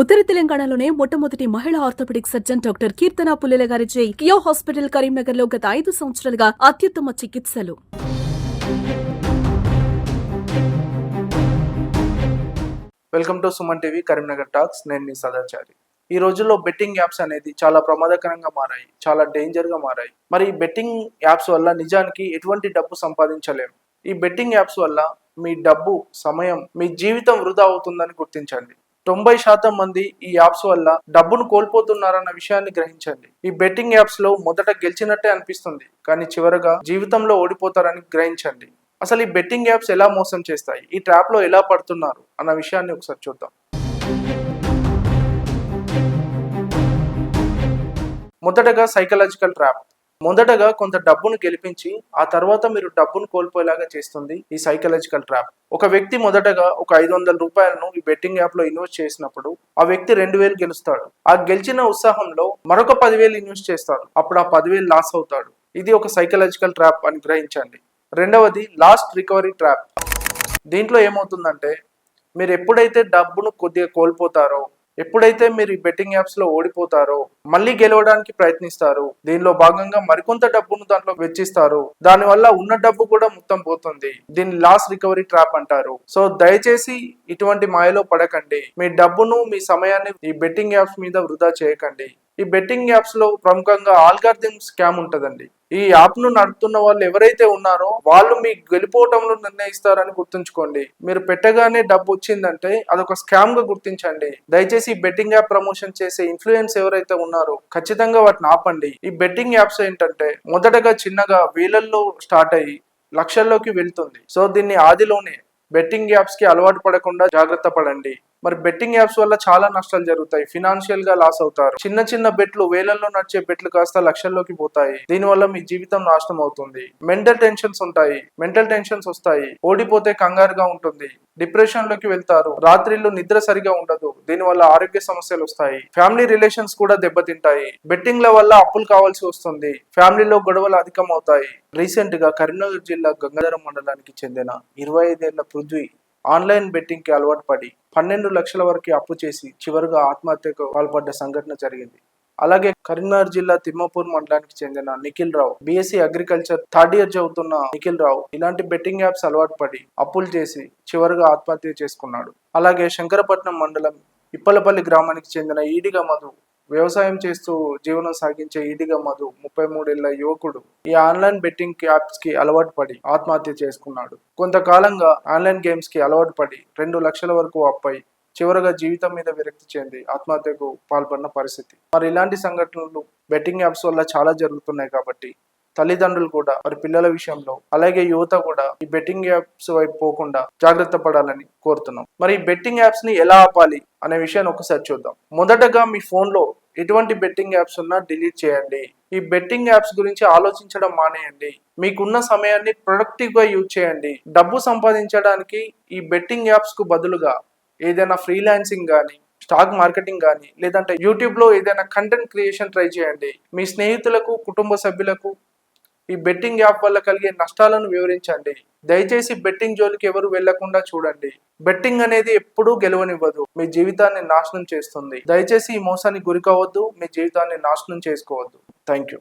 ఉత్తర తెలంగాణలోనే మొట్టమొదటి మహిళా orthopedic surgeon doctor Keerthana Pullela గారిచే కియో హాస్పిటల్ కరీంనగర్లో గత ఐదు సంవత్సరాలుగా అత్యుత్తమ చికిత్సలు. Welcome to Suman TV Karimnagar talks. నేను మీ సదాచారి. ఈ రోజుల్లో బెట్టింగ్ యాప్స్ అనేది చాలా ప్రమాదకరంగా మారాయి చాలా డేంజర్గా మారాయి. మరి ఈ బెట్టింగ్ యాప్స్ వల్ల నిజానికి ఎటువంటి డబ్బు సంపాదించలేము. ఈ బెట్టింగ్ యాప్స్ వల్ల మీ డబ్బు సమయం మీ జీవితం వృధా అవుతుందని గుర్తించండి. తొంభై శాతం మంది ఈ యాప్స్ వల్ల డబ్బును కోల్పోతున్నారన్న విషయాన్ని గ్రహించండి. ఈ బెట్టింగ్ యాప్స్లో మొదట గెలిచినట్టే అనిపిస్తుంది కానీ చివరగా జీవితంలో ఓడిపోతారని గ్రహించండి. అసలు ఈ బెట్టింగ్ యాప్స్ ఎలా మోసం చేస్తాయి? ఈ ట్రాప్లో ఎలా పడుతున్నారు? అన్న విషయాన్ని ఒకసారి చూద్దాం. మొదటగా సైకలాజికల్ ట్రాప్ మొదటగా కొంత డబ్బును గెలిపించి ఆ తర్వాత మీరు డబ్బును కోల్పోయేలాగా చేస్తుంది ఈ సైకలాజికల్ ట్రాప్ ఒక వ్యక్తి మొదటగా ఒక ఐదు వందల రూపాయలను ఈ బెట్టింగ్ యాప్లో ఇన్వెస్ట్ చేసినప్పుడు ఆ వ్యక్తి రెండు వేలు గెలుస్తాడు. ఆ గెలిచిన ఉత్సాహంలో మరొక పదివేలు ఇన్వెస్ట్ చేస్తాడు. అప్పుడు ఆ పదివేలు లాస్ అవుతాడు. ఇది ఒక సైకలాజికల్ ట్రాప్ అని గ్రహించండి. రెండవది లాస్ట్ రికవరీ ట్రాప్ దీంట్లో ఏమవుతుందంటే మీరు ఎప్పుడైతే డబ్బును కొద్దిగా కోల్పోతారో ఎప్పుడైతే మీరు ఈ బెట్టింగ్ యాప్స్లో ఓడిపోతారో మళ్ళీ గెలవడానికి ప్రయత్నిస్తారు దీనిలో భాగంగా మరికొంత డబ్బును దాంట్లో వెచ్చిస్తారు. దానివల్ల ఉన్న డబ్బు కూడా మొత్తం పోతుంది. దీన్ని లాస్ రికవరీ ట్రాప్ అంటారు. సో దయచేసి ఇటువంటి మాయలో పడకండి. మీ డబ్బును మీ సమయాన్ని ఈ బెట్టింగ్ యాప్స్ మీద వృధా చేయకండి. ఈ బెట్టింగ్ యాప్స్లో ప్రముఖంగా ఆల్గార్థిమ్ స్కామ్ ఉంటదండి. ఈ యాప్ను నడుపుతున్న వాళ్ళు ఎవరైతే ఉన్నారో వాళ్ళు మీ గెలిపోవటంలో నిర్ణయిస్తారని గుర్తుంచుకోండి. మీరు పెట్టగానే డబ్బు వచ్చిందంటే అదొక స్కామ్గా గుర్తించండి. దయచేసి ఈ బెట్టింగ్ యాప్ ప్రమోషన్ చేసే ఇన్ఫ్లుయెన్స్ ఎవరైతే ఉన్నారో ఖచ్చితంగా వాటిని ఆపండి. ఈ బెట్టింగ్ యాప్స్ ఏంటంటే మొదటగా చిన్నగా వేలల్లో స్టార్ట్ అయ్యి లక్షల్లోకి వెళ్తుంది. సో దీన్ని ఆదిలోనే బెట్టింగ్ యాప్స్కి అలవాటు పడకుండా జాగ్రత్త పడండి. మరి బెట్టింగ్ యాప్స్ వల్ల చాలా నష్టాలు జరుగుతాయి. ఫినాన్షియల్గా లాస్ అవుతారు. చిన్న చిన్న బెట్లు వేలల్లో నడిచే బెట్లు కాస్త లక్షల్లోకి పోతాయి. దీనివల్ల మీ జీవితం నాశనం అవుతుంది. మెంటల్ టెన్షన్స్ ఉంటాయి. మెంటల్ టెన్షన్స్ వస్తాయి. ఓడిపోతే కంగారుగా ఉంటుంది. డిప్రెషన్లోకి వెళ్తారు. రాత్రిళ్ళు నిద్ర సరిగా ఉండదు. దీనివల్ల ఆరోగ్య సమస్యలు వస్తాయి. ఫ్యామిలీ రిలేషన్స్ కూడా దెబ్బతింటాయి. బెట్టింగ్ ల వల్ల అప్పులు కావాల్సి వస్తుంది. ఫ్యామిలీలో గొడవలు అధికం అవుతాయి రీసెంట్గా కరీంనగర్ జిల్లా గంగాధరం మండలానికి చెందిన ఇరవై ఐదేళ్ళ పృథ్వీ ఆన్లైన్ బెట్టింగ్కి అలవాటు పడి పన్నెండు లక్షల వరకు అప్పు చేసి చివరిగా ఆత్మహత్యకు పాల్పడ్డ సంఘటన జరిగింది. అలాగే కరీంనగర్ జిల్లా తిమ్మపూర్ మండలానికి చెందిన Nikhil Rao BSc agriculture third year చదువుతున్న నిఖిల్ రావు ఇలాంటి బెట్టింగ్ యాప్స్ అలవాటు పడి అప్పులు చేసి చివరిగా ఆత్మహత్య చేసుకున్నాడు. అలాగే శంకరపట్నం మండలం ఇప్పలపల్లి గ్రామానికి చెందిన ఈడిగా మధు వ్యవసాయం చేస్తూ జీవనం సాగించే ఇదిగా మధు ముప్పై మూడేళ్ళ యువకుడు ఈ ఆన్లైన్ బెట్టింగ్ యాప్స్కి అలవాటు పడి ఆత్మహత్య చేసుకున్నాడు. కొంతకాలంగా ఆన్లైన్ గేమ్స్కి అలవాటు పడి రెండు లక్షల వరకు అప్పై చివరగా జీవితం మీద విరక్తి చెంది ఆత్మహత్యకు పాల్పడిన పరిస్థితి. మరి ఇలాంటి సంఘటనలు బెట్టింగ్ యాప్స్ వల్ల చాలా జరుగుతున్నాయి కాబట్టి తల్లిదండ్రులు కూడా మరి పిల్లల విషయంలో అలాగే యువత కూడా ఈ బెట్టింగ్ యాప్స్ వైపు పోకుండా జాగ్రత్త పడాలని కోరుతున్నాం. మరి ఈ బెట్టింగ్ యాప్స్ని ఎలా ఆపాలి అనే విషయాన్ని ఒకసారి చూద్దాం. మొదటగా మీ ఫోన్లో ఎటువంటి బెట్టింగ్ యాప్స్ ఉన్నా డిలీట్ చేయండి. ఈ బెట్టింగ్ యాప్స్ గురించి ఆలోచించడం మానేయండి. మీకున్న సమయాన్ని ప్రొడక్టివ్గా యూజ్ చేయండి. డబ్బు సంపాదించడానికి ఈ బెట్టింగ్ యాప్స్కు బదులుగా ఏదైనా ఫ్రీలాన్సింగ్ కానీ స్టాక్ మార్కెటింగ్ కానీ లేదంటే యూట్యూబ్లో ఏదైనా కంటెంట్ క్రియేషన్ ట్రై చేయండి. మీ స్నేహితులకు కుటుంబ సభ్యులకు ఈ బెట్టింగ్ యాప్ వల్ల కలిగే నష్టాలను వివరించండి. దయచేసి బెట్టింగ్ జోలికి ఎవరు వెళ్ళకుండా చూడండి. బెట్టింగ్ అనేది ఎప్పుడూ గెలవనివ్వదు. మీ జీవితాన్ని నాశనం చేస్తుంది. దయచేసి ఈ మోసానికి గురి కావద్దు. మీ జీవితాన్ని నాశనం చేసుకోవద్దు. Thank you